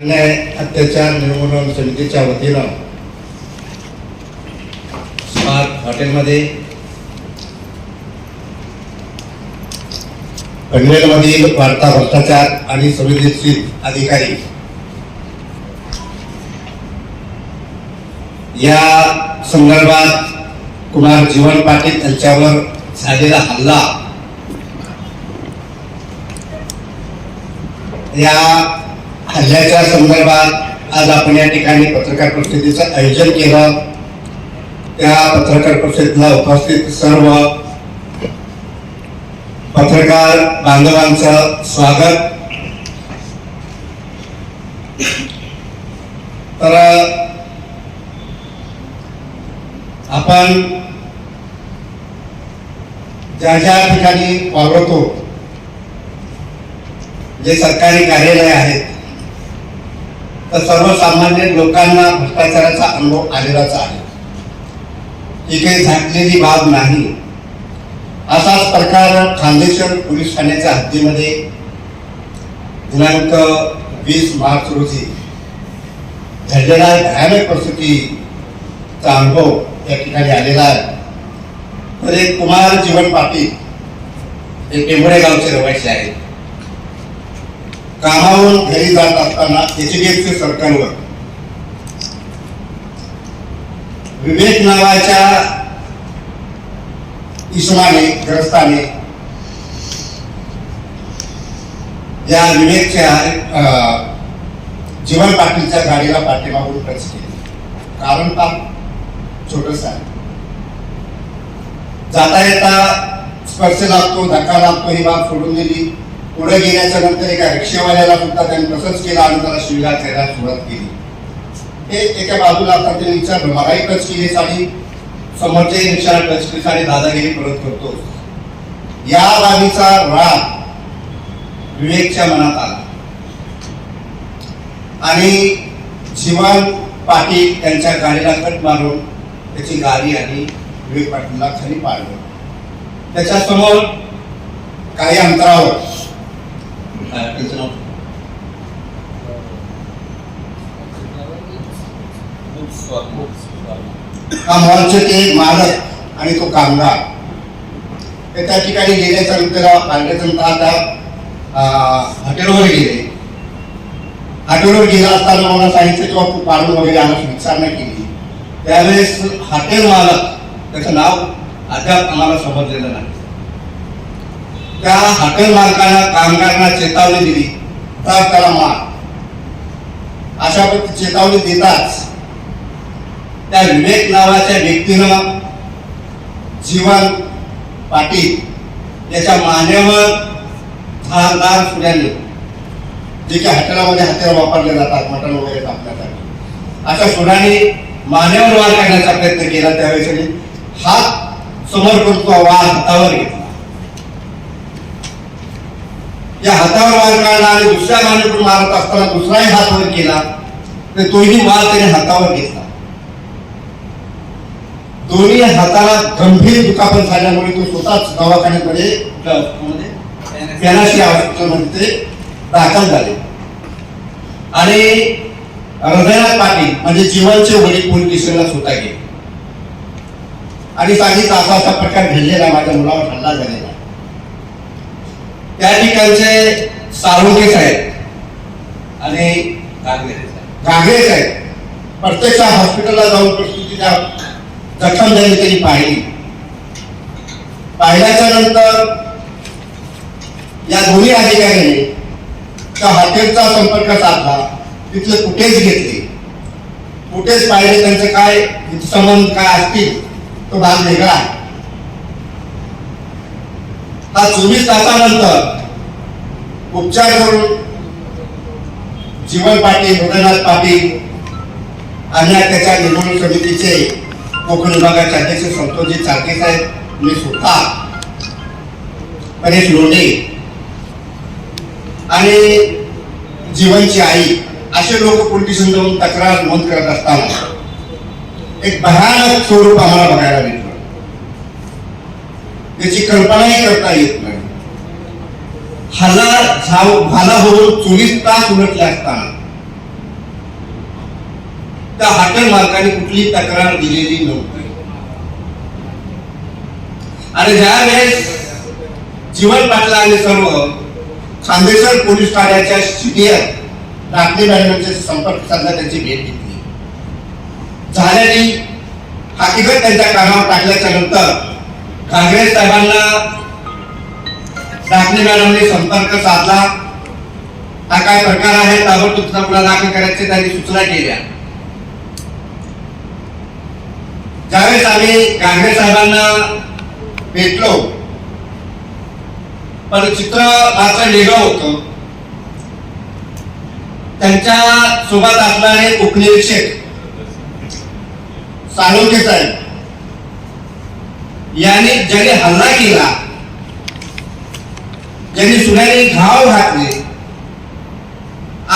अन्याय अत्याचार निर्मूलन समितीच्या वतीनं स्मार्ट हॉटेलमध्ये पनवेलमधील वार्ता भ्रष्टाचार आणि संवेदनशील अधिकारी. या संदर्भात कुमार जीवन पाटील यांच्यावर झालेला हल्ला या हल्ल्याच्या संदर्भात आज आपण या ठिकाणी पत्रकार परिषदेचं आयोजन केलं. त्या पत्रकार परिषदेला उपस्थित सर्व पत्रकार बांधवांचं स्वागत. तर आपण ज्या ज्या ठिकाणी वावरतो जे सरकारी कार्यालय आहेत तर सर्वसामान्य लोकांना भ्रष्टाचाराचा अनुभव आलेलाच आहे. ही काही झाकलेली बाब नाही. असाच प्रकार खांदेश्वर पोलीस ठाण्याच्या हद्दीमध्ये दिनांक वीस मार्च रोजी झडलेला भयानक प्रसूतीचा अनुभव या ठिकाणी आलेला आहे. तर एक कुमार जीवन पाटील हे टेंभुडे गावचे रहिवासी आहेत. कामावरून घरी जात असताना एचडीएफसी सरकारवर. विवेक नावाच्या इसमाने ग्रस्ताने या विवेकच्या अं, जीवन पाटीलच्या गाडीला पाठीमागून टच केली. कारण का छोटस आहे. जाता येता स्पर्श लागतो धक्का लागतो ही बाब सोडून दिली. पुढे गेल्याच्यानंतर एका रिक्षावाल्याला सुद्धा त्यांनी तसंच केलं आणि त्याला शिवीगाळ करायला सुरुवात केली. हे एका बाजूला आता त्यांनी विचारलं मलाही टच केली आणि समोरच्याही रिक्षाला टच केली आणि दादागिरी परत करतो या बाबीचा राग विवेकच्या मनात आला. आणि जीवन पाटील त्यांच्या गाडीला कट मारून त्याची गाडी आणि विवेक पाटीलला खाली पाडलं. त्याच्यासमोर काही अंतरावर हा मॉलचे ते मालक आणि तो कामगार. ते त्या ठिकाणी गेल्याच्यानंतर पाहिल्याच्या नंतर आता हॉटेलवर गेले. हॉटेलवर गेला असताना मला सांगितलं किंवा तू पाडून वगैरे आम्हाला विचारणा केली. त्यावेळेस हॉटेल मालक त्याचं नाव अद्याप आम्हाला समजलेलं नाही. त्या हॉटेल मालकानं कामगारांना चेतावणी दिली. तर त्याला मार. अशा पद्धती चेतावणी देताच त्या विवेक नावाच्या व्यक्तीनं जीवन पाटील याच्या मानेवर धारदार फुल्याने जे काही हॉटेलामध्ये हत्यार वापरले जातात मटण वगैरे कापण्यासाठी अशा सुराने मानेवर वार करण्याचा प्रयत्न केला त्यावेळेस हात समोर करतो वार हातावर घेतला. या हातावर वार काढला आणि दुसऱ्या मानेकडून मारत असताना दुसराही हात वर केला तर तोही मार त्याने हातावर घेतला. दोन्ही हाताला गंभीर दुखापत झाल्यामुळे तो स्वतःच दवाखान्याकडे पॅनाशी हॉस्पिटलमध्ये दाखल झाले. आणि हृदयनाथ पाटील म्हणजे जीवनचे वडील पोलीस स्टेशनला स्वतः गेले आणि सांगितलं असा असा प्रकार घडलेला माझ्या मुलावर हल्ला झालेला. त्या ठिकाणचे साळुंके साहेब आणि गांगरे साहेब. प्रत्यक्ष हॉस्पिटलला जाऊन परिस्थिती जखम झाली त्यांनी पाहिली. पाहिल्याच्या नंतर या दोन्ही अधिकाऱ्यांनी त्या हॉटेलचा संपर्क साधला. तिथले कुठेच घेतले. कुठेच पाहिले त्यांचे काय? संबंध काय असतील? तो भाग वेगळा आहे. हा चोवीस तासानंतर उपचार करून जीवन पाटील हृदयनाथ पाटील आणि त्याच्या निवडणूक समितीचे कोकण विभागाचे अध्यक्ष संतोषजी चाके साहेब मी स्वतः परेश लोंढे आणि जीवनची आई असे लोक पोलीस जाऊन तक्रार नोंद करत असताना एक भयानक स्वरूप आम्हाला बघायला मिळतं. त्याची कल्पनाही करता येत नाही. हल्ला झाव भाला होऊन चोवीस तास उलटले असताना त्या हॉटेल मालकाने कुठली तक्रार दिलेली नव्हती. आणि ज्या वेळेस जीवन पाटला आणि सर्व खांदेश्वर पोलीस ठाण्याच्या सिनियर राखली मॅडमचे संपर्क साधला त्यांची भेट घेतली. झाल्याने हकीकत त्यांच्या कामावर टाकल्याच्या नंतर काँग्रेस साहेबांना राखली मॅडमने संपर्क साधला. हा काय प्रकार आहे? ताबडतोब तुझा गुन्हा दाखल करायचे त्यांनी सूचना केल्या. ज्यावेळेस आम्ही काँग्रेस साहेबांना भेटलो पण चित्र मात्र वेगळं होतं. त्यांच्यासोबत असणारे उपनिरीक्षक साळुंके साहेब याने ज्याने हल्ला केला ज्याने सुन्याने घाव घातले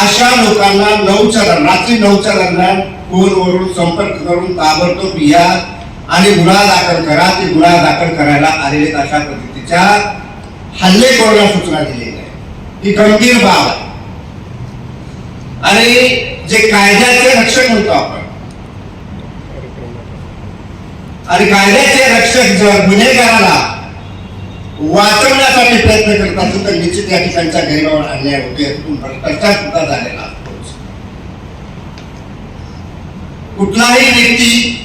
अशा लोकांना नऊच्या रात्री नऊच्या दरम्यान फोनवरून संपर्क करून ताबडतोब या आणि गुन्हा दाखल करा ते गुन्हा दाखल करायला आलेले अशा पद्धतीच्या हल्ले करून सूचना दिलेल्या आहे ही गंभीर बाब आहे. आणि जे कायद्याचे रक्षक म्हणतो आपण आणि कायद्याचे रक्षक जर गुन्हेगाराला वाचवण्यासाठी प्रयत्न करत असेल तर निश्चित या ठिकाणच्या गरिबावर अन्याय होते भ्रष्टाचार सुद्धा झालेला असतो कुठलाही व्यक्ती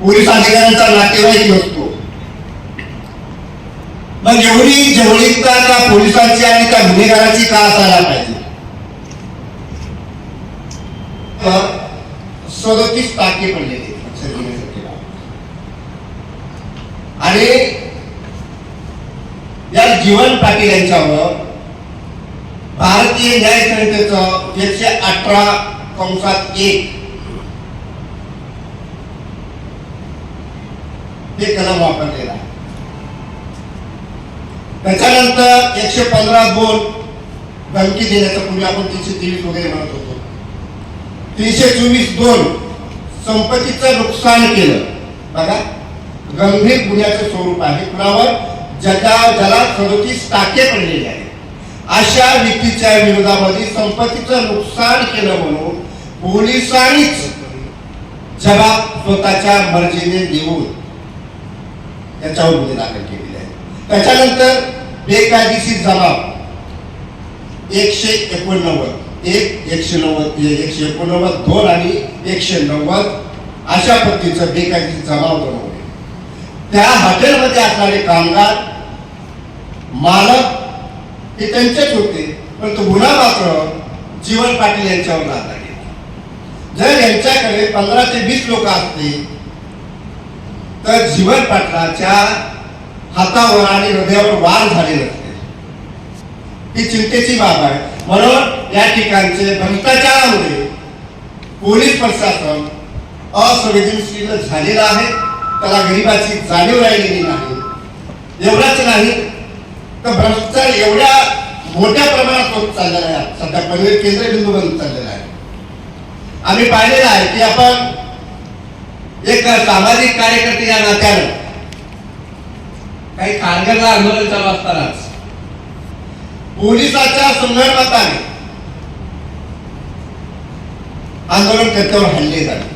पोलीस अधिकाऱ्यांचा नातेवाईक नसतो. मग एवढी जवळीकता त्या पोलिसांची आणि त्या गुन्हेगाराची का असायला पाहिजे? तर सदतीस टाके पडलेले. आणि या जीवन पाटील यांच्यावर भारतीय न्याय संहितेचं एकशे अठरा कंसात एक. हे कलम वापरलेलं आहे. त्याच्यानंतर एकशे पंधरा दोन धमकी देण्याचं पूर्वी आपण तीनशे तेवीस वगैरे म्हणत होतो. तीनशे चोवीस दोन संपत्तीचं नुकसान केलं. बघा. गंभीर गुन्ह्याचं स्वरूप आहे. कुणावर? ज्याच्या ज्याला सदोतीस टाके पडलेले आहेत. अशा व्यक्तीच्या विरोधामध्ये संपत्तीचं नुकसान केलं म्हणून पोलिसांनीच जबाब स्वतःच्या मर्जीने देऊन त्याच्यावर गुन्हे दाखल केलेले आहेत. त्याच्यानंतर बेकायदेशीर जबाब. एकशे एकोणनव्वद. एक एकशे नव्वद एकशे एकोणनव्वद दोन आणि एकशे नव्वद अशा पद्धतीचं बेकायदेशीर जबाब बनवले त्या हॉटेलमध्ये असणारे कामगार मालक हे त्यांचेच होते परंतु गुन्हा मात्र जीवन पाटील यांच्यावर लादला गेला जर यांच्याकडे पंधरा ते वीस लोक असतील तर जीवन पाटलाच्या हातावर आणि हृदयावर वार झाले नसते. ही चिंतेची बाब आहे. म्हणून या ठिकाणचे भ्रष्टाचारामुळे पोलीस प्रशासन असंवेदनशील झालेलं आहे. त्याला गरिबाची जाणीव राहिलेली नाही. एवढाच नाही तर भ्रष्टाचार एवढ्या मोठ्या प्रमाणात होत चाललेला आहे. सध्या पनवेल केंद्रबिंदू बनत चाललेला आहे. आम्ही पाहिलेलं आहे की आपण एक सामाजिक कार्यकर्ते या नात्यानं काही कारगरला आंदोलन चालू असतानाच पोलिसाच्या संदर्भाताने आंदोलनकर्त्यावर हल्ले झाले.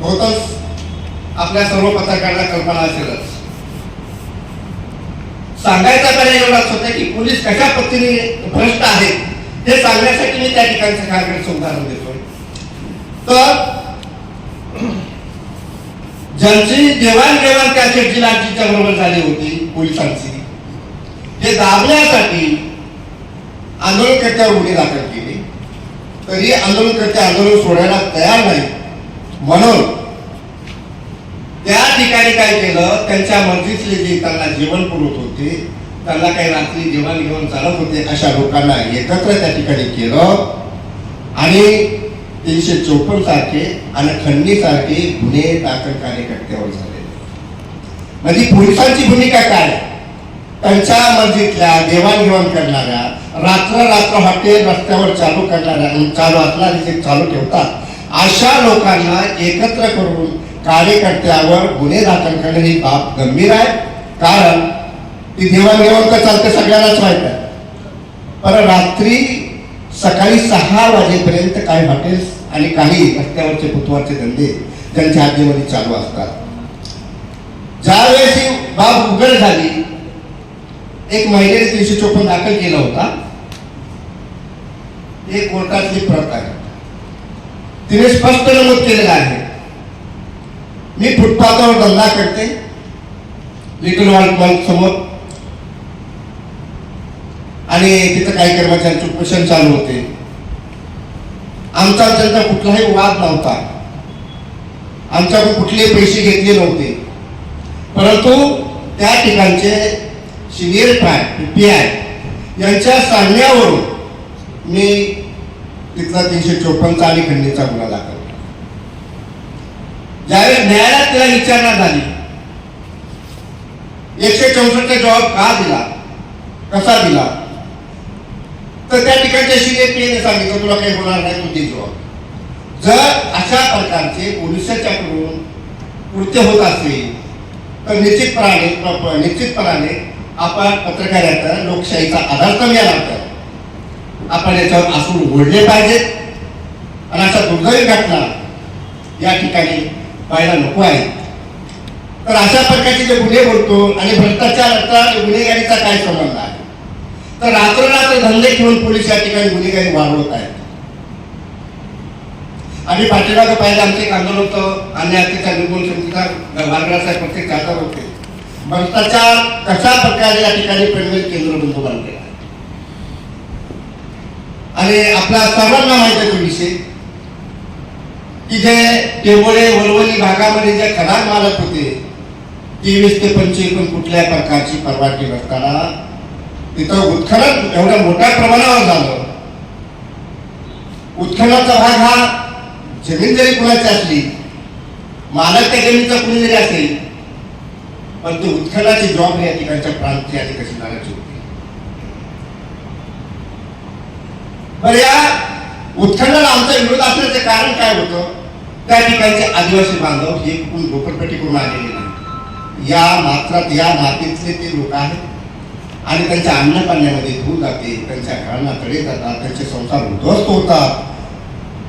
बहुतांश आपल्या सर्व पत्रकारांना कल्पना असेलच. सांगायचा पर्याय एवढाच होता की पोलीस कशा पद्धतीने भ्रष्ट आहेत हे सांगण्यासाठी मी त्या ठिकाणचं कारगरचं उदाहरण देतो तर ज्यांची देवाणघेवाण त्या शेटजी लाटजीच्या बरोबर झाली होती पोलिसांची हे दाबण्यासाठी आंदोलनकर्त्यावर गुन्हे दाखल केले. तरी आंदोलनकर्ते आंदोलन सोडायला तयार नाही म्हणून त्या ठिकाणी काय केलं त्यांच्या मर्जीतले जे त्यांना जेवण पुरवत होते त्यांना काही रात्री जेवण घेऊन चालत होते अशा लोकांना एकत्र त्या ठिकाणी केलं. आणि तीनशे चौपन्न सारखे आणि खंडणी सारखे गुन्हे दाखल कार्यकर्त्यावर झाले. म्हणजे पोलिसांची भूमिका काय? त्यांच्या मर्जीतल्या देवाणघेवाण करणाऱ्या रात्र रात्र हॉटेल रस्त्यावर चालू करणाऱ्या चालू असणारे जे चालू ठेवतात अशा लोकांना एकत्र करून कार्यकर्त्यावर गुन्हे दाखल करणे ही बाब गंभीर आहे. कारण ती देवाणघेवाण तर चालते सगळ्यांनाच माहीत आहे. पण रात्री सकाळी सहा वाजेपर्यंत काही हॉटेल्स आणि काही रस्त्यावरचे बुधवारचे धंदे त्यांच्या हद्दीमध्ये चालू असतात. ज्यावेळेस ही बाब उघड झाली एक महिलेने तीनशे चोपन्न दाखल केला होता. एक कोर्टातली प्रत आहे. तिने स्पष्ट नमूद केलेलं आहे. मी फुटपाथावर धंदा करते. लिटल वॉल्ट मॉल समोर. आणि तिथं काही कर्मचाऱ्यांचे उपोषण चालू होते. आमचा त्यांचा कुठलाही वाद नव्हता. आमच्याकडून कुठले पैसे घेतले नव्हते. परंतु त्या ठिकाणचे सिनियर पाय पी आय यांच्या सांगण्यावरून मी तिथला तीनशे चोपन्नचा आणि खंडीचा गुन्हा दाखल. ज्यावेळी न्यायालयात तिला विचारणा झाली एकशे चौसष्ट जबाब का दिला कसा दिला तर त्या ठिकाणच्या सिनियर सांगितलं तुला काही होणार नाही तू दे जबाब. जर अशा प्रकारचे पोलिसाच्याकडून कृत्य होत असेल तर निश्चितपणाने प्र- निश्चितपणाने आपण पत्रकाराचा लोकशाहीचा आधार कमी मिळाला तर आपण याच्यावर आसून ओढले पाहिजेत. आणि अशा दुर्दैवी घटना या ठिकाणी पाहायला नको आहे तर अशा प्रकारचे जे गुन्हे बोलतो आणि भ्रष्टाचाराचा गुन्हेगारीचा काय संबंध आहे? तर रात्र धंदे घेऊन पोलीस या ठिकाणी गुन्हेगारी वाढवत आहेत. आम्ही पाठीमागं पाहिलं आमचं एक आंदोलन होतं. आणि अतिशय निर्मूल समितीचा वारगडा साहेब प्रत्येक खासदार होते. भ्रष्टाचार कशा प्रकारे या ठिकाणी पेडवेल केंद्र बंधू बांधलेला आणि आपला सर्वांना माहिती आहे तो विषय की जे टेंबोळे वलवली भागामध्ये जे खदान मालक होते तेवीस ते पंचवीस कुठल्या प्रकारची परवानगी नसताना तिथं उत्खनन एवढ्या मोठ्या प्रमाणावर झालं. उत्खननाचा भाग हा जमीन जरी कुणाची असली मालक त्या जमीनचा कुणी जरी असेल पण ते उत्खनाची जबाबदारी या ठिकाणच्या प्रांतीय आणि तहसीलदाराची बरं या उत्खननाला आमचा विरोध असण्याचं कारण काय होतं? त्या ठिकाणचे आदिवासी बांधव हे कुठून झोपडपट्टी करून आलेले नाही या मात्रात या मातीतले ते लोक आहेत. आणि त्यांच्या अन्नपाण्यामध्ये धूळ जाते त्यांच्या घरांना तळे जातात त्यांचे संसार उद्ध्वस्त होतात.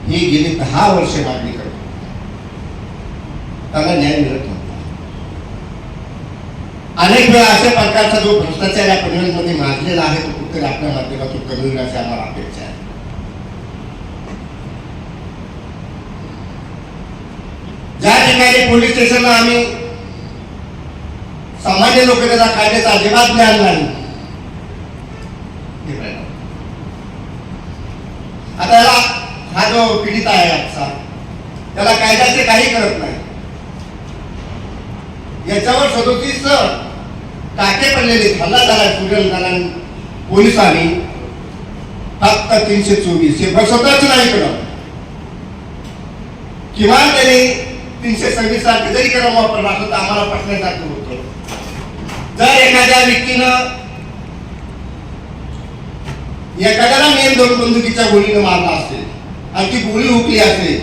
ही गेली दहा वर्ष मागणी करतो त्यांना न्याय मिळत नव्हता. अनेक वेळा अशा प्रकारचा जो भ्रष्टाचार या पनवेलमध्ये माजलेला आहे तो कुठेतरी आपल्या माध्यमातून कमी अशी आम्हाला अपेक्षा आहे. ज्या ठिकाणी पोलीस स्टेशनला आम्ही सामान्य लोक त्याचा कायद्याचा अजिबात ज्ञान नाही आता याला हा जो पीडित आहे आजचा त्याला कायद्याचे काही करत नाही. याच्यावर सदोतीस टाके पडलेले हल्ला झाला स्टुडंट झाला पोलिसांनी फक्त तीनशे चोवीस. हे बसवतच नाही इकडं. किमान त्यांनी तीनशे सव्वीस सारखे जरी क्रम वापरला असं तर आम्हाला पटण्यासारखं होतं. जर एखाद्या व्यक्तीनं एखाद्याला मेन दोन बंदुकीच्या गोळीनं मारला असेल आणि ती गोळी हुकली असेल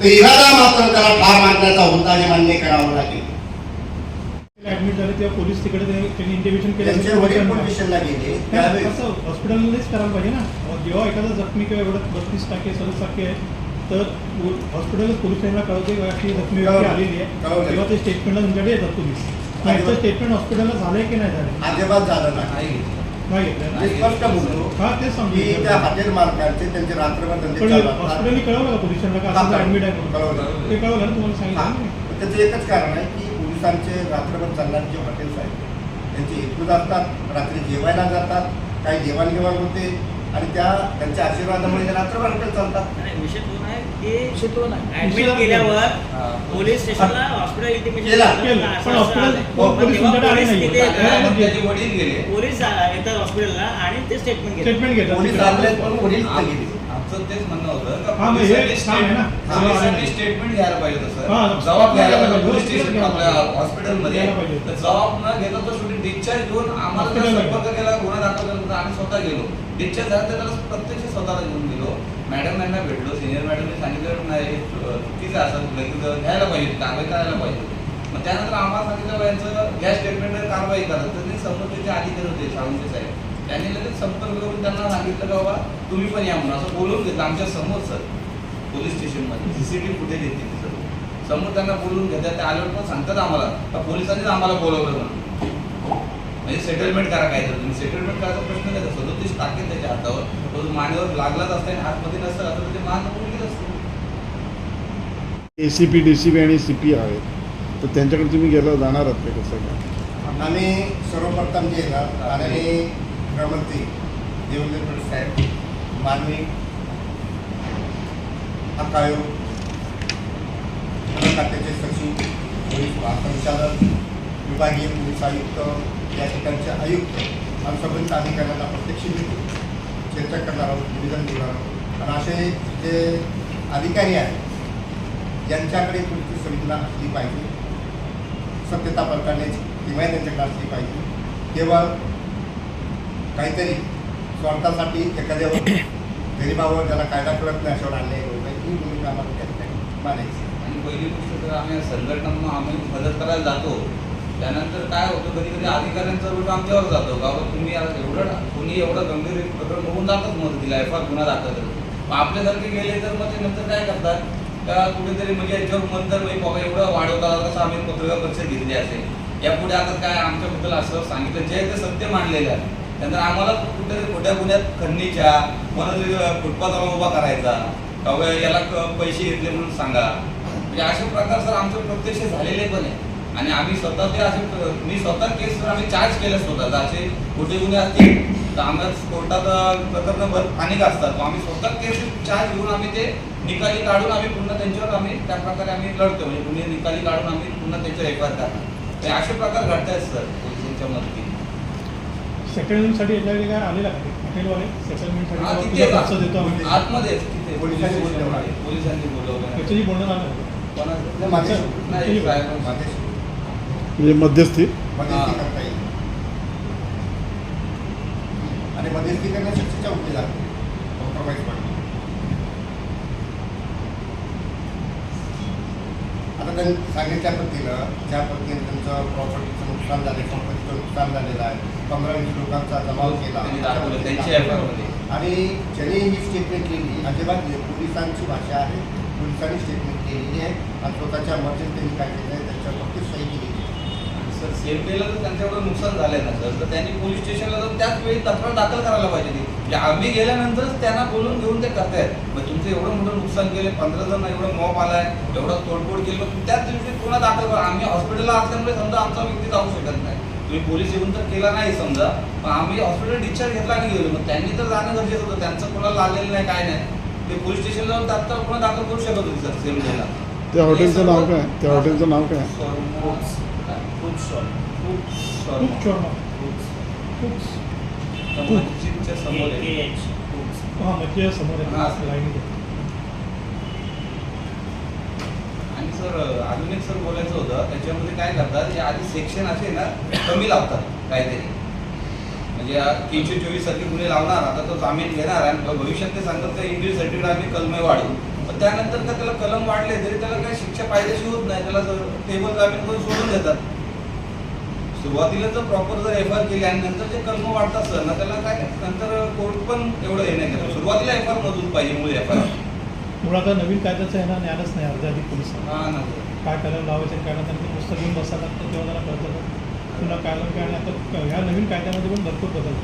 तर इरादा मात्र त्याला ठार मारण्याचा होता आणि मान्य करावं लागेल. ऍडमिट झाले तेव्हा पोलीस तिकडे त्यांनी इंटिमेशन हॉस्पिटलमध्येच करायला पाहिजे ना. जेव्हा एखादा जखमी किंवा एवढं बत्तीस टक्के सदतीस टक्के आहे तर हॉस्पिटल पोलीस स्टेशनला कळवते की जखमी व्यक्ती. आलेली आहे. तेव्हा ते स्टेटमेंटला तुमच्याकडे येतात तुम्ही नाही तर स्टेटमेंट हॉस्पिटलला झालंय की नाही झालं अजिबात झालं नाही नाही घेतलं ना? मी स्पष्ट बोलतो हा तेच की त्या सांगतो हॉटेल मालकांचे त्यांचे रात्रभर धंदे पण चालू असतात. हॉस्पिटलने कळवलं का पोलीस स्टेशनला का असं ऍडमिट आहे म्हणून कळवलं. ते कळवलं ना तुम्हाला. सांगितलं ना? त्याचं एकच कारण आहे की पोलिसांचे रात्रभर चालणारे जे हॉटेल्स आहेत त्यांचे एकूण असतात रात्री जेवायला जातात काही देवाणघेवाण होते आणि त्या त्यांच्या आशीर्वादामुळे ते रात्रभर हॉटेल चालतात. नाही, विषय दोन आहे की विषय ऍडमिट दोन. केल्यावर पोलीस स्टेशनला हॉस्पिटल इंटिमेशन केला. केलं. पण हॉस्पिटल पोलीस तुमच्याकडे आले नाही. त्याचे वडील गेले. पोलीस जा- येतात हॉस्पिटलला आणि ते स्टेटमेंट घेतात स्टेटमेंट घेतात. पोलीस तिकडे. आणले पण वडील तिथे गेले. आमचं तेच म्हणणं होतं का हा, मग हे पोलिसांनी काम आहे ना. स्टेट- पोलिसांनी स्टेटमेंट घ्यायला पाहिजे तसं हा, जबाब घ्यायला पाहिजे व्यवस्थित पोलीस स्टेशन घ्यायला आपल्या पाहिजे. हॉस्पिटलमध्ये घ्यायला पाहिजे. तर जबाब न घेता तो शेवटी डिस्चार्ज घेऊन आम्हाला जर हॉस्पिटलला संपर्क केला गुन्हा दाखल केला तर आम्ही स्वतः गेलो. डिस्चार्ज झाला तर त्याला प्रत्यक्ष स्वतःला घेऊन गेलो. मॅडम यांना भेटलो सिनियर मॅडमने सांगितलं नाही चुकीचं असं घ्यायला पाहिजे कारवाई करायला पाहिजे. मग त्यानंतर आम्हाला सांगितलं यांचं गॅस स्टेटमेंटवर कारवाई करा. तर ते संबंधित अधिकारी होते सावंत साहेब. त्यांनी लगेच संपर्क करून त्यांना सांगितलं का बाबा तुम्ही पण या म्हणून असं बोलून घेतलं आमच्यासमोर सर. पोलीस स्टेशनमध्ये. सीसीटीव्ही फुटेज येते सर समोर त्यांना बोलून घेतात ते आल्यावर पण सांगतात आम्हाला. पोलिसांनीच आम्हाला बोलवलं म्हणून. म्हणजे सेटलमेंट करा काय तर तुम्ही सेटलमेंट करायचा प्रश्न नाही सदोतीस टाकेल त्याच्या हातावर तो मानेवर लागलाच असता आणि हातमध्ये नसतं आता ते मान उडलीच असतं. A C P D C P आणि सी पी आहेत. तर त्यांच्याकडे तुम्ही गेला जाणार आहात का कसं काय? आम्ही सर्वप्रथम जे आहे ना माननीय गृहमंत्री देवेंद्र फडणवीस साहेब माननीय हक्क आयोग खात्याचे सचिव पोलीस महासंचालक विभागीय पोलीस आयुक्त या ठिकाणचे आयुक्त आणि संबंधित अधिकाऱ्यांना प्रत्यक्ष भेटून चर्चा करणार आहोत निवेदन देणार आहोत. आणि असे जे अधिकारी आहेत ज्यांच्याकडे तुमची संवेदना असली पाहिजे. सत्यता पडताळण्याची किंवा त्यांच्याकडे असली पाहिजे. केवळ काहीतरी स्वार्थासाठी एखाद्यावर गरीबावर ज्याला कायदा कळत नाही अशावर आणले ही भूमिका आम्हाला त्या ठिकाणी मानायची आणि पहिली गोष्ट तर आम्ही संघटनांना आम्ही मदत करायला जातो. त्यानंतर काय होतं कधी कधी अधिकाऱ्यांचा रूट आमच्यावर जातो. का बाबा तुम्ही एवढं कोणी एवढं गंभीर प्रकरण होऊन जातात मदतीला एफ आर गुन्हा दाखल करतो आपल्यासारखे गेले तर मग ते नंतर काय करतात? का कुठेतरी म्हणजे याच्यावर म्हणतात म्हणजे बाबा एवढं वाढवता असं आम्ही पत्रकार परिषद घेतली असेल. यापुढे आता काय आमच्याबद्दल असं सांगितलं जे ते सत्य मांडलेलं आहे. त्यानंतर आम्हाला कुठेतरी खोट्या गुन्ह्यात खंडणीच्या कोणातरी फुटपाथावर उभा करायचा. का बाबा याला पैसे घेतले म्हणून सांगा. म्हणजे असे प्रकार सर आमचे प्रत्यक्ष झालेले पण आहे. आणि आम्ही स्वतः ते असे मी स्वतः केस आम्ही चार्ज केलं स्वतः असे खोटे गुन्हे असतील तर आम्हाला कोर्टात प्रकरण भर अनेक असतात. आम्ही स्वतः केस चार्ज घेऊन आम्ही ते निकाली काढून आम्ही पुन्हा त्यांच्यावर आम्ही त्या प्रकारे आम्ही लढतो. म्हणजे गुन्हे निकाली काढून आम्ही पुन्हा त्यांच्यावर एफ आर करणार. हे असे प्रकार घडतायत सर पोलिसांच्या मदतीने. सेटलमेंटसाठी याच्याकडे काय आलेला का हॉटेलवाले? सेटलमेंटसाठी देतो आम्ही. आतमध्ये तिथे. पोलिसांनी बोलवलं. पोलिसांनी बोलवलं. त्याच्याशी बोलणं? माझ्याशी- नाही म्हणजे मध्यस्थी. मध्यस्थी करता येईल. आणि मध्यस्थी करणं शिक्षेच्या उठली जाते कॉम्प्रोमाइज पडते आता त्यांनी सांगितल्या पद्धतीनं ज्या पद्धतीने त्यांचं प्रॉपर्टीचं नुकसान झाले संपत्तीचं नुकसान झालेलं आहे पंधरा वीस लोकांचा जमाव केला त्यांनी. आणि ज्यांनी ही स्टेटमेंट केली अजिबात. पोलिसांची भाषा आहे पोलिसांनी स्टेटमेंट केलेली आहे आणि स्वतःच्या मर्जीत त्यांनी काय केलं आहे त्याच्यावर फक्त सही केलेली सेफ्टीला तर त्यांच्याकडे नुकसान झालंय ना सर. तर त्यांनी पोलीस स्टेशनला जाऊन त्याच वेळी तक्रार दाखल करायला पाहिजे ती म्हणजे आम्ही गेल्यानंतरच त्यांना बोलून घेऊन ते करतायत. मग तुमचं एवढं मोठं नुकसान केलं पंधरा जण एवढं मॉप आलाय एवढं तोडफोड केलं त्याच दिवशी पुन्हा दाखल करा. आम्ही हॉस्पिटलला असल्यामुळे समजा आमचा व्यक्ती जाऊ शकत नाही. तुम्ही पोलीस येऊन तर केला नाही समजा पण आम्ही हॉस्पिटल डिस्चार्ज घेतला आणि गेलो. मग त्यांनी तर जाणं गरजेचं होतं. त्यांचं कोणाला लागलेलं नाही काय नाही. ते पोलीस स्टेशनला जाऊन तात्काळ पुन्हा दाखल करू शकत होते सर सेम डेला त्या हॉटेलचं नाव काय? त्या हॉटेलचं नाव काय? खूप खूप शोरमा खूप मस्जिदच्या समोर आहे. हां मच्छी समोर. आहे लाईनीत आणि सर अजून एक सर बोलायचं होतं त्याच्यामध्ये काय करतात आधी सेक्शन असे ना कमी लावतात काहीतरी. म्हणजे तीनशे चोवीस सारखे गुन्हे लावणार आता तो जामीन घेणार आणि भविष्यात ते सांगतात का इंग्लिश सर्टिफिकेट आम्ही कलमे वाढवू. पण त्यानंतर का त्याला कलम वाढले तरी त्याला काही शिक्षा पाहिजेशी होत नाही. त्याला जर टेबल जामीन करून सोडून देतात. सुरुवातीला जर प्रॉपर जर एफ आर केली आणि नंतर जे कलम वाढतात सर ना त्याला काय नंतर कोर्ट पण एवढं हे नाही करत. सुरुवातीला एफ आर मधून पाहिजे मुळे एफ आर मुळात आता नवीन कायद्याचं आहे ना ज्ञानच नाही अर्ध्या अधिक पोलिसांना हा ना सर. काय कलम लावायचं काय नाही त्यांनी पुस्तक घेऊन बसायला लागतं तेव्हा त्यांना कळतं पुन्हा कलम काय नाही आता ह्या नवीन कायद्यामध्ये पण भरपूर बदल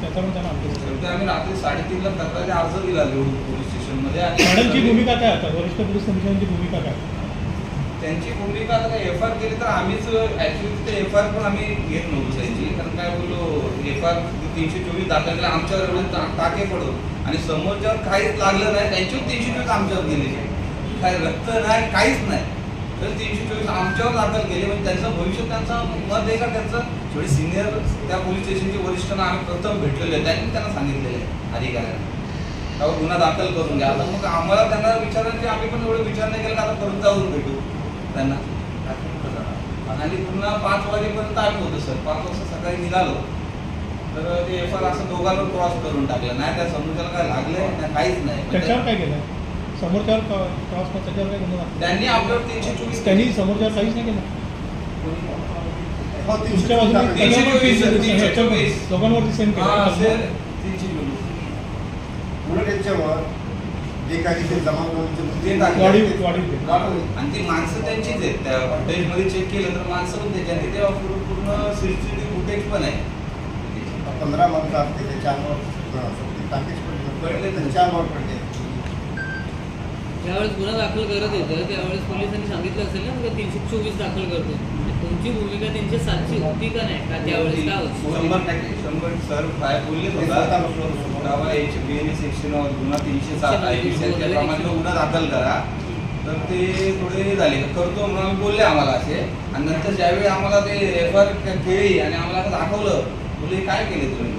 त्याचा पण त्यांना अभ्यास करायचा. शेवटी आम्ही रात्री साडेतीनला तक्रारी अर्ज दिला निवडून पोलीस स्टेशनमध्ये आणि मॅडमची भूमिका काय आता? वरिष्ठ पोलीस कमिशनरची भूमिका काय? त्यांची भूमिका आता काय एफ आर केली तर आम्हीच ऍक्च्युली ते एफ आर पण आम्ही घेत नव्हतो त्यांची. कारण काय बोललो एफ आर तीनशे चोवीस दाखल केला आमच्यावर एवढे टाके पडो आणि समोरच्यावर काहीच लागलं नाही त्यांच्यावर तीनशे चोवीस आमच्यावर गेलेले काय रक्त नाही काहीच नाही. तर तीनशे चोवीस आमच्यावर दाखल केले म्हणजे त्यांचं भविष्य त्यांचा मत आहे का त्यांचं? थोडी सिनियर त्या पोलीस स्टेशनचे वरिष्ठांना आम्ही प्रथम भेटलेले आहे त्यांनी त्यांना सांगितलेले आहे अधिकाऱ्यांना. त्यावर गुन्हा दाखल करून घ्या. आता मग आम्हाला त्यांना विचारायला की आम्ही पण एवढं विचार नाही केला आता परत जाऊन भेटू. त्यांना आणि पुन्हा पाच वाजेपर्यंत आम्ही होतो सर. पाच वाजता सकाळी निघालो. तर ते एफ आर असं दोघांवर क्रॉस करून टाकलं. नाही त्या समोरच्याला काय लागलंय? नाही काहीच नाही. त्याच्यावर म्हणजे काय केलं समोरच्यावर क्रॉस त्याच्यावर काय गुन्हा दाखल? त्यांनी आपल्यावर तीनशे चोवीस त्यांनी समोरच्यावर काहीच नाही केलं. हो, तीनशे तुमच्या बाजूने चोवीस. तीनशे कलम चोवीस, तीनशे. लोकांवरती हा, असेल केलं तीनशे चोवीस. उलट याच्यावर जे काही तिथे जमा करून. आणि ती माणसं त्यांचीच आहेत. त्या फुटेजमध्ये चेक केलं तर माणसं पण त्याच्या आणि तेव्हा पूर्ण पूर्ण सीसीटीव्ही फुटेज पण आहे. पंधरा माणसं असते ते चार वर टाकेज पडले तर चार वर पडले. ज्यावेळेस गुन्हा दाखल करत होतं त्यावेळेस पोलिसांनी सांगितलं असेल ना तीनशे चोवीस दाखल करतो तुमची भूमिका तीनशे सातची होती का नाही? का त्यावेळेस काय होती? शंभर टक्के शंभर सर काय बोलले होतो. एच बी एन सेक्शन गुन्हा तीनशे सात पी त्याप्रमाणे गुन्हा दाखल करा. तर ते थोडे झाले. करतो म्हणून आम्ही बोलले आम्हाला असे. आणि नंतर ज्यावेळी आम्हाला ते एफ आर केली आणि आम्हाला दाखवलं बोलले काय केले तुम्ही?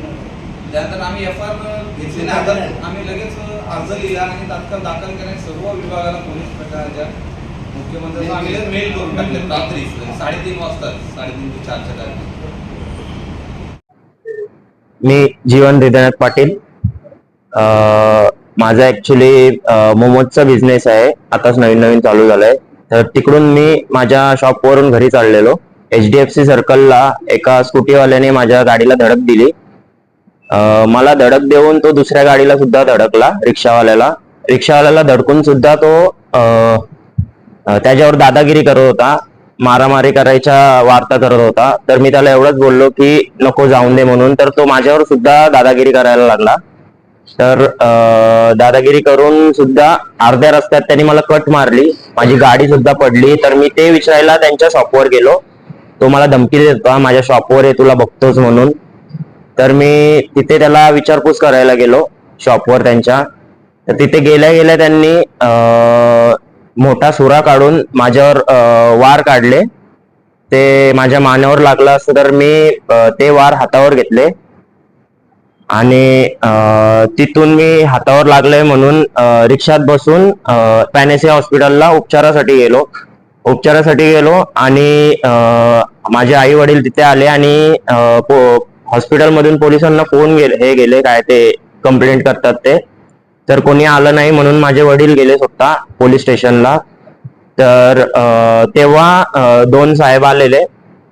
त्यानंतर आम्ही एफ आर घेतली तर आम्ही लगेच अर्ज लिहिला आणि तात्काळ दाखल करण्यास सर्व विभागाला पोलीस प्रशासनाच्या मुख्यमंत्र्यांना आम्ही मेल करून टाकले रात्री साडेतीन वाजता साडेतीन ते चारच्या दरम्यान मी जीवन हृदयनाथ पाटील. अं, माझा ऍक्च्युली मोमोजचा बिझनेस आहे. आताच नवीन नवीन चालू झालाय. तर तिकडून मी माझ्या शॉपवरून घरी चाललेलो. एच डी एफ सी सर्कलला एका स्कूटीवाल्याने माझ्या गाडीला धडक दिली. अं, मला धडक देऊन तो दुसऱ्या गाडीला सुद्धा धडकला रिक्षावाल्याला. रिक्षावाल्याला धडकून सुद्धा तो त्याच्यावर दादागिरी करत होता. मारामारी करायच्या वार्ता करत होता. तर मी त्याला एवढंच बोललो की नको जाऊन दे म्हणून. तर तो माझ्यावर सुद्धा दादागिरी करायला लागला. तर दादागिरी करून सुद्धा अर्ध्या रस्त्यात त्यांनी मला कट मारली. माझी गाडी सुद्धा पडली. तर मी ते विचारायला त्यांच्या शॉपवर गेलो. तो मला धमकी देत होता माझ्या शॉपवर आहे तुला बघतोच म्हणून. तर मी तिथे त्याला विचारपूस करायला गेलो शॉपवर त्यांच्या. तर तिथे गेल्या गेल्या त्यांनी मोठा सुरा काढून माझ्यावर वार काढले. ते माझ्या मानेवर लागलं असतं तर मी ते वार हातावर घेतले. आणि तिथून मी हातावर लागले म्हणून रिक्षात बसून पॅनेसी हॉस्पिटलला उपचारासाठी गेलो. उपचारासाठी गेलो आणि माझे आई वडील तिथे आले आणि पो- हॉस्पिटलमधून पोलिसांना फोन गेले हे गेले काय ते कंप्लेंट करतात ते. तर कोणी आलं नाही म्हणून माझे वडील गेले स्वतः पोलीस स्टेशनला तर तेव्हा दोन साहेब आलेले.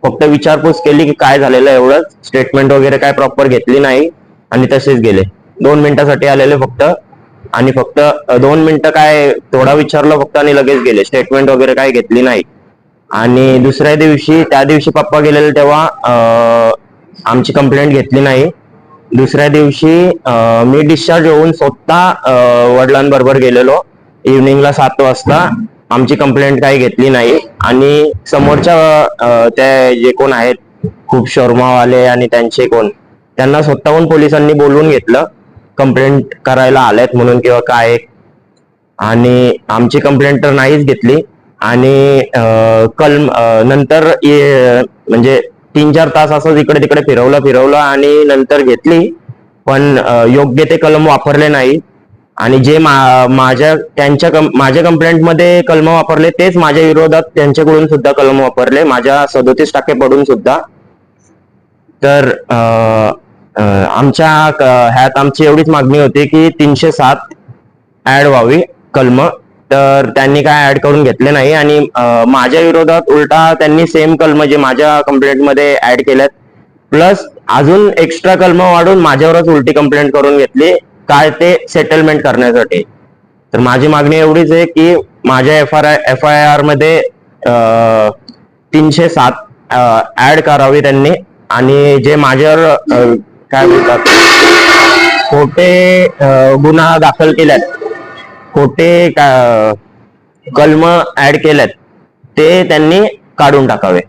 फक्त विचारपूस केली की काय झालेलं एवढंच. स्टेटमेंट वगैरे काय प्रॉपर घेतली नाही आणि तसेच गेले. दोन मिनिटासाठी आलेले फक्त. आणि फक्त दोन मिनिटं काय थोडा विचारलं फक्त आणि लगेच गेले. स्टेटमेंट वगैरे काय घेतली नाही. आणि दुसऱ्या दिवशी त्या दिवशी पप्पा गेलेले तेव्हा आमची कंप्लेंट घेतली नाही. दुसऱ्या दिवशी मी डिस्चार्ज होऊन स्वतः वडिलांबरोबर गेलेलो. इव्हनिंगला सात वाजता. आमची कंप्लेंट काही घेतली नाही. आणि समोरच्या त्या जे कोण आहेत खूप शर्मावाले आणि त्यांचे कोण त्यांना स्वतःहून पोलिसांनी बोलवून घेतलं. कंप्लेंट करायला आलेत म्हणून किंवा काय. आणि आमची कंप्लेंट तर नाहीच घेतली. आणि कलम कल नंतर म्हणजे तीन चार तास असंच इकडे तिकडे फिरवलं फिरवलं आणि नंतर घेतली. पण योग्य ते कलम वापरले नाही आणि जे मा- माझ्या त्यांच्या कं- माझ्या कंप्लेंटमध्ये कलम वापरले तेच माझ्या विरोधात त्यांच्याकडून सुद्धा कलम वापरले. माझ्या सदोतीस टक्के पडून सुद्धा. तर आमच्या क- ह्यात आमची एवढीच मागणी होती की तीनशे सात ऍड व्हावी कलम. तर त्यांनी काय ऍड करून घेतले नाही आणि माझ्या विरोधात उलटा त्यांनी सेम कलम जे माझ्या कंप्लेंटमध्ये ऍड केल्यात. प्लस अजून एक्स्ट्रा कलम वाढून माझ्यावरच उलटी कंप्लेंट करून घेतली. काय ते सेटलमेंट करण्यासाठी. तर माझी मागणी एवढीच आहे की माझ्या F R I F I आरमध्ये तीनशे सात ऍड करावी त्यांनी. आणि जे माझ्यावर काय बोलतात खोटे गुन्हा दाखल केल्यात खोटे का- कलम ऍड केलेत ते त्यांनी काढून टाकावे.